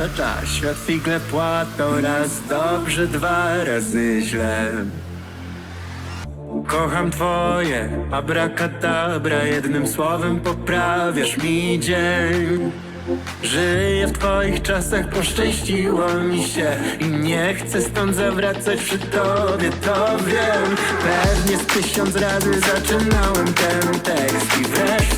lata Świat figle płatą raz dobrze, dwa razy źle. Kocham twoje abracadabra Jednym słowem poprawiasz mi dzień. Żyję w twoich czasach, poszczęściło mi się I nie chcę stąd zawracać przy tobie, to wiem. Pewnie z tysiąc razy zaczynałem ten tekst I wreszcie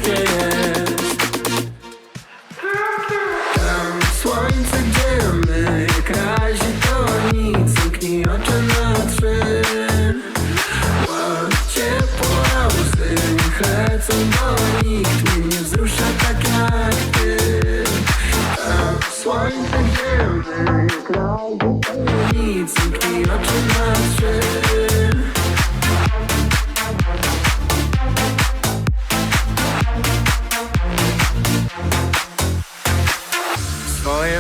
lecą, bo nikt mnie nie wzrusza tak jak ty. Słońce, to nic, zamknij oczy na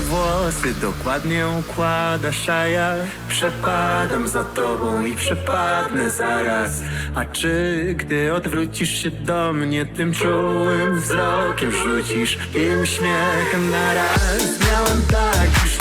włosy dokładnie układasz, a ja przepadam za tobą i przepadnę zaraz. A czy gdy odwrócisz się do mnie, tym czułym wzrokiem rzucisz im śmiechem na raz? Miałem tak już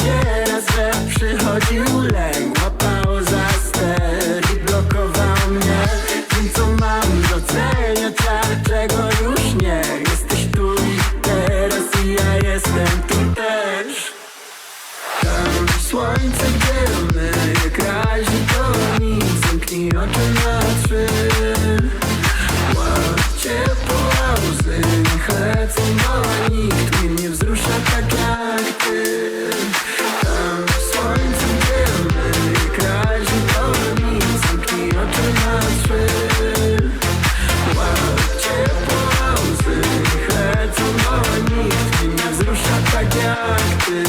ty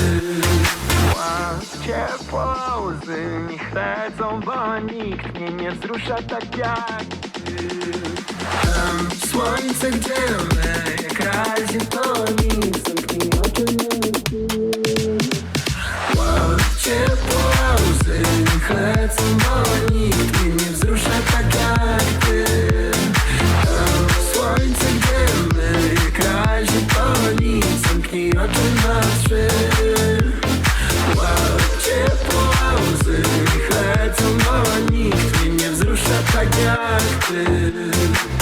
łzy niech lecą, bo nikt mnie nie wzrusza tak jak ty. Tam słońce, gdzie my jak razie to Gözlerim